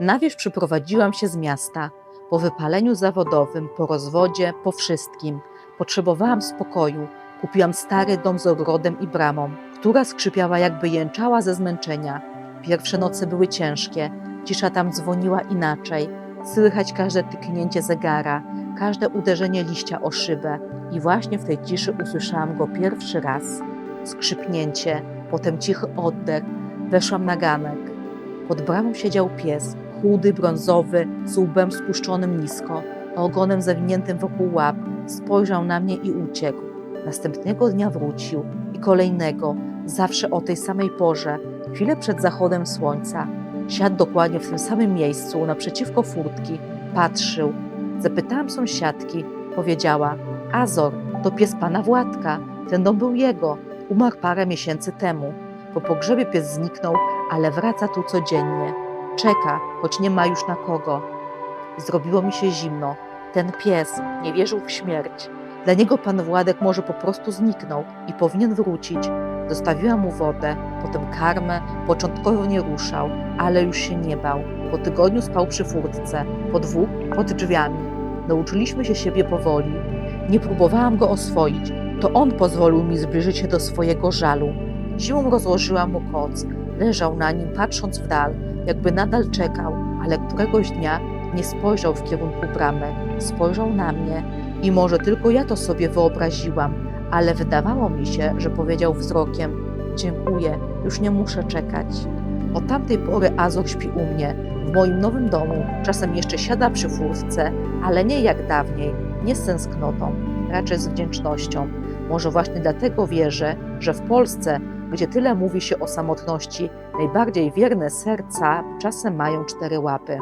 Na wieś przyprowadziłam się z miasta. Po wypaleniu zawodowym, po rozwodzie, po wszystkim. Potrzebowałam spokoju. Kupiłam stary dom z ogrodem i bramą, która skrzypiała jakby jęczała ze zmęczenia. Pierwsze noce były ciężkie. Cisza tam dzwoniła inaczej. Słychać każde tyknięcie zegara, każde uderzenie liścia o szybę. I właśnie w tej ciszy usłyszałam go pierwszy raz. Skrzypnięcie, potem cichy oddech. Weszłam na ganek. Pod bramą siedział pies, chudy, brązowy, z łbem spuszczonym nisko, ogonem zawiniętym wokół łap. Spojrzał na mnie i uciekł. Następnego dnia wrócił i kolejnego, zawsze o tej samej porze, chwilę przed zachodem słońca. Siadł dokładnie w tym samym miejscu, naprzeciwko furtki. Patrzył. Zapytałam sąsiadki. Powiedziała: Azor, to pies pana Władka. Ten dom był jego. Umarł parę miesięcy temu. Po pogrzebie pies zniknął, ale wraca tu codziennie. Czeka, choć nie ma już na kogo. Zrobiło mi się zimno. Ten pies nie wierzył w śmierć. Dla niego pan Władek może po prostu zniknął i powinien wrócić. Dostawiłam mu wodę, potem karmę. Początkowo nie ruszał, ale już się nie bał. Po tygodniu spał przy furtce, po dwóch pod drzwiami. Nauczyliśmy się siebie powoli. Nie próbowałam go oswoić. To on pozwolił mi zbliżyć się do swojego żalu. Zimą rozłożyłam mu koc. Leżał na nim, patrząc w dal, jakby nadal czekał, ale któregoś dnia nie spojrzał w kierunku bramy. Spojrzał na mnie i może tylko ja to sobie wyobraziłam, ale wydawało mi się, że powiedział wzrokiem: Dziękuję, już nie muszę czekać. Od tamtej pory Azor śpi u mnie, w moim nowym domu. Czasem jeszcze siada przy furtce, ale nie jak dawniej, nie z tęsknotą, z wdzięcznością. Może właśnie dlatego wierzę, że w Polsce, gdzie tyle mówi się o samotności, najbardziej wierne serca czasem mają cztery łapy.